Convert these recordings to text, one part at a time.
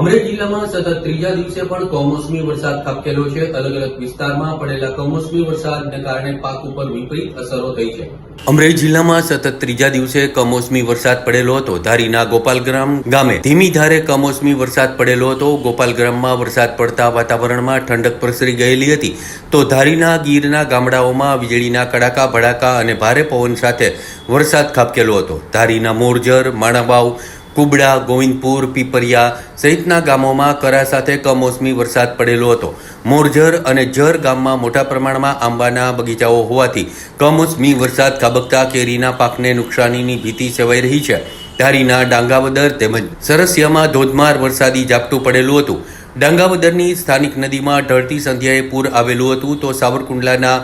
અમરેલી જિલ્લામાં સતત ત્રીજા દિવસે પણ કમોસમી વરસાદ ખાબકેલો છે. અલગ અલગ વિસ્તારમાં પડેલા કમોસમી વરસાદને કારણે પાક ઉપર વિપરીત અસરો થઈ છે. અમરેલી જિલ્લામાં સતત ત્રીજા દિવસે કમોસમી વરસાદ પડેલો હતો. ધારીના ગોપાલગ્રામ ગામે ધીમી ધારે કમોસમી વરસાદ પડેલો હતો. ગોપાલગ્રામમાં વરસાદ પડતા વાતાવરણમાં ઠંડક પ્રસરી ગયેલી હતી. તો ધારીના ગીરના ગામડાઓમાં વીજળીના કડાકા, ભડાકા અને ભારે પવન સાથે વરસાદ ખાબકેલો હતો. ધારીના મોરજર, માણાબાવ કુબડા, ગોવિંદપુર, પીપરિયા સહિતના ગામોમાં કરા સાથે કમોસમી વરસાદ પડેલો હતો. મોરજર અને જર ગામમાં મોટા પ્રમાણમાં આંબાના બગીચાઓ હોવાથી કમોસમી વરસાદ ખાબકતા કેરીના પાકને નુકસાનીની ભીતિ સેવાઈ રહી છે. ધારીના ડાંગાવદર તેમજ સરસિયામાં ધોધમાર વરસાદી ઝાપટું પડેલું હતું. ડાંગાવદરની સ્થાનિક નદીમાં ઢળતી સંધ્યાએ પૂર આવેલું હતું તો સાવરકુંડલાના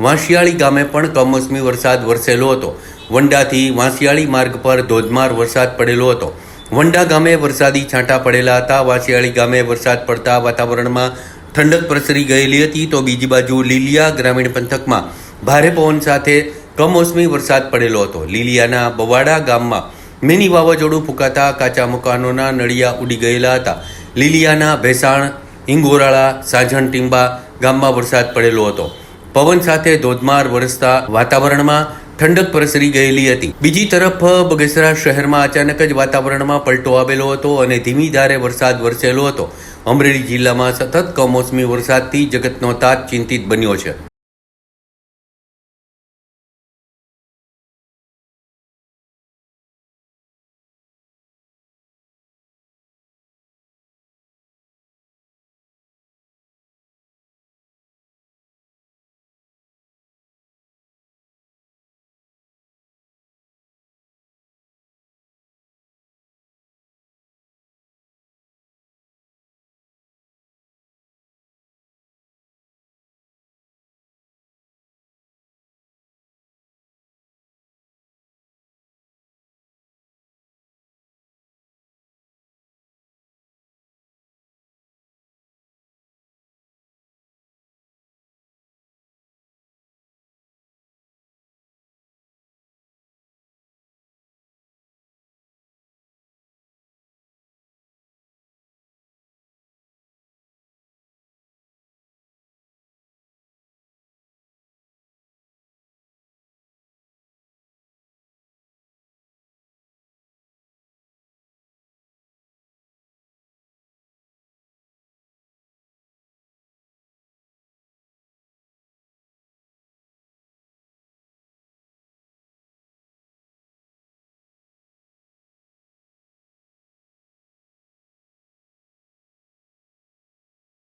વાંશિયાળી ગામે પણ કમોસમી વરસાદ વરસેલો હતો. વંડાથી વાંસિયાળી માર્ગ પર ધોધમાર વરસાદ પડેલો હતો. વંડા ગામે વરસાદી છાંટા પડેલા હતા. વાંસિયાળી ગામે વરસાદ પડતા વાતાવરણમાં ઠંડક પ્રસરી ગયેલી હતી તો બીજી બાજુ લીલિયા ગ્રામીણ પંથકમાં ભારે પવન સાથે કમોસમી વરસાદ પડેલો હતો. લીલિયાના બવાડા ગામમાં મિની વાવાઝોડું ફૂંકાતા કાચા મકાનોના નળિયા ઉડી ગયેલા હતા. લીલિયાના ભેસાણ ઇંગોરાળા સાજણ ટીંબા ગામમાં વરસાદ પડેલો હતો. પવન સાથે ધોધમાર વરસતા વાતાવરણમાં ઠંડક પ્રસરી ગયેલી હતી. બીજી તરફ, બગસરા શહેરમાં અચાનક જ વાતાવરણમાં પલટો આવેલો હતો અને ધીમી ધારે વરસાદ વરસેલો હતો. અમરેલી જિલ્લામાં સતત કમોસમી વરસાદથી જગતનો તાત ચિંતિત બન્યો છે.